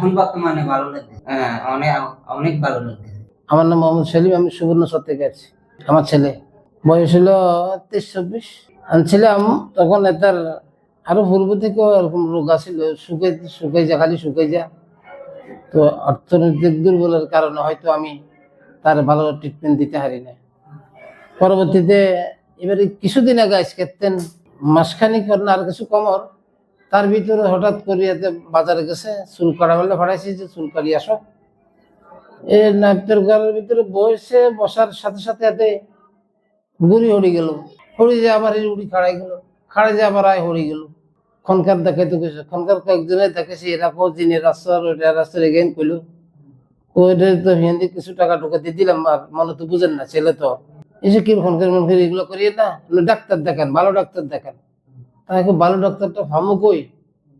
এখন বর্তমানে ভালো লাগছে হ্যাঁ অনেক ভালো লাগছে আমার নাম মোহাম্মদ সেলিম, আমি সুবর্ণ থেকে আছি। আমার ছেলে। বয়স হলো তেইশ, চব্বিশ। আমি ছিলাম তখন তার আরও পূর্ব থেকেও এরকম রোগ আছিল, শুকাই শুকাই যা, খালি শুকাই যা। তো অর্থনৈতিক দুর্বলের কারণে হয়তো আমি তার ভালো ট্রিটমেন্ট দিতে পারি না পরবর্তীতে এবারে কিছুদিন আগে আজকেতেন মাসখানিক আর কিছু কমর তার ভিতরে হঠাৎ করিয়াতে বাজারে গেছে, চুল কাটা বলে ফাটাইছি যে চুল কাটি আসো। এই নাইতের ঘরের ভিতরে বসে বসার সাথে সাথে এতে গুড়ি হড়ি গেল। হড়ি যে আবার উড়ি খাড়াই গেল, খাড়াই যে আবার আয় হড়ি গেল। খনকার দেখাইতে গেছে খনকার কয়েকজনে দেখেছি, এরা কো জিনে রাস্তার, ওইটা রাস্তার এগেন কইলো। ওইটা তো হিন্দি কিছু টাকা ঢুকাতে দিলাম, আর মনে তো বুঝেন না, ছেলে তো। এসে কি খনকার মন ফিরে এগুলো করিয়ে না ডাক্তার দেখেন, ভালো ডাক্তার দেখান। তাকে ভালো ডাক্তারটা ফামু কই?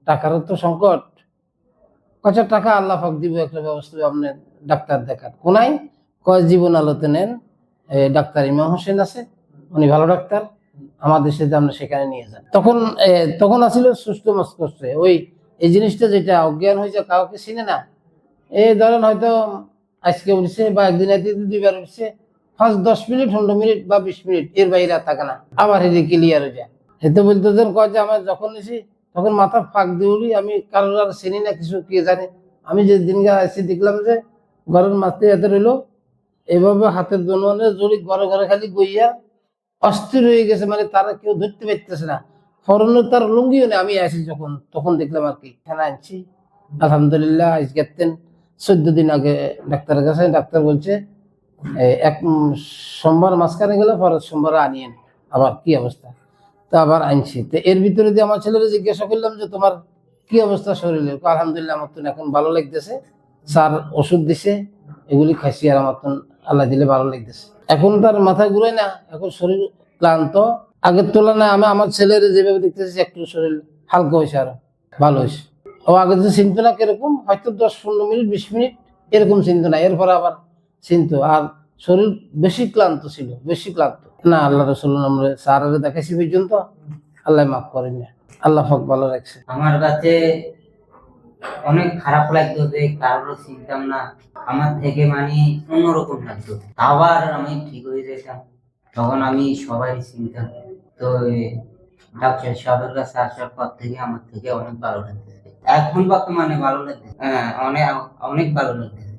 টাকারও তো সংকট। কত টাকা আল্লাহ পাক দিব, একটা ব্যবস্থা আপনি ডাক্তার দেখান কোনাই? কয় জীবন আলোতে নেন? ডাক্তার ইমাম হোসেন আছে, উনি ভালো ডাক্তার। আমাদের সাথে আমরা সেখানে নিয়ে যান। তখন তখন আসলে সুস্থ মস্কষ্টে ওই, এই জিনিসটা যেটা অজ্ঞান হয়েছে, কাউকে চিনে না। এই ধরেন হয়তো আজকে উঠছে বা একদিন দুইবার উঠছে ফার্স্ট দশ মিনিট, পনেরো মিনিট বা বিশ মিনিট, এর বাইরে থাকে না। আবার হেঁটে ক্লিয়ার হয়ে যায়। হেতে বলতে দেন কয় যে আমার যখন এসে তখন মাথা ফাঁক দিয়ে উঠি। আমি কারোর আর চিনি না, কিছু কে জানে। আমি যে দিন দিনকে আসছি দেখলাম যে ঘরের মাঝতে এতে রইল। এভাবে হাতের দোলনে জড়ি ঘরে ঘরে খালি গইয়া অস্থির হয়ে গেছে মানে তারা কেউ ধরতে পারতেছে না। ফরনের তার লুঙ্গিও নেই। আমি আসি যখন, তখন দেখলাম আর কি, এখানে আনছি। আলহামদুলিল্লাহ আজ গেতেন চোদ্দ দিন আগে ডাক্তারের কাছে, ডাক্তার বলছে এক সোমবার মাঝখানে গেলে পরের সোমবার আনিয়েন। আবার কি অবস্থা? তো আবার আনছি। তো এর ভিতরে দিয়ে আমার ছেলেরা জিজ্ঞাসা করলাম যে, তোমার কি অবস্থা শরীরে আলহামদুলিল্লাহ, আমার তো এখন ভালো লাগতেছে। স্যার ওষুধ দিছে, এগুলি খাইছি আর আমার তো আল্লাহ দিলে ভালো লাগতেছে। এখন তার মাথা ঘুরে না, এখন শরীর ক্লান্ত। আগের তুলনায় আমি আমার ছেলের যেভাবে দেখতেছি, একটু শরীর হালকা হয়েছে আরও, ভালো হয়েছে ও আগে যে চিনতো না কীরকম, হয়তো দশ, পনেরো মিনিট, বিশ মিনিট এরকম চিনতো না, এরপর আবার চিনতো। আর শরীর বেশি ক্লান্ত ছিল, বেশি ক্লান্ত। না, আল্লাহ রসুল আমরা স্যারের দেখাইছি পর্যন্ত, আল্লাহ মাফ করেন না। আল্লাহ হক ভালো রাখছে। আমার কাছে অনেক খারাপ লাগতো যে কারোর চিনতাম না, আমার থেকে মানে অন্যরকম লাগতো। আবার আমি ঠিক হয়ে যেতাম, তখন আমি সবাই চিনতাম তো ডাক্তার সাহেবের কাছে আসার পর থেকে আমার থেকে অনেক ভালো লাগতেছে। এখন বর্তমানে ভালো লাগতেছে। হ্যাঁ অনেক অনেক ভালো লাগতেছে।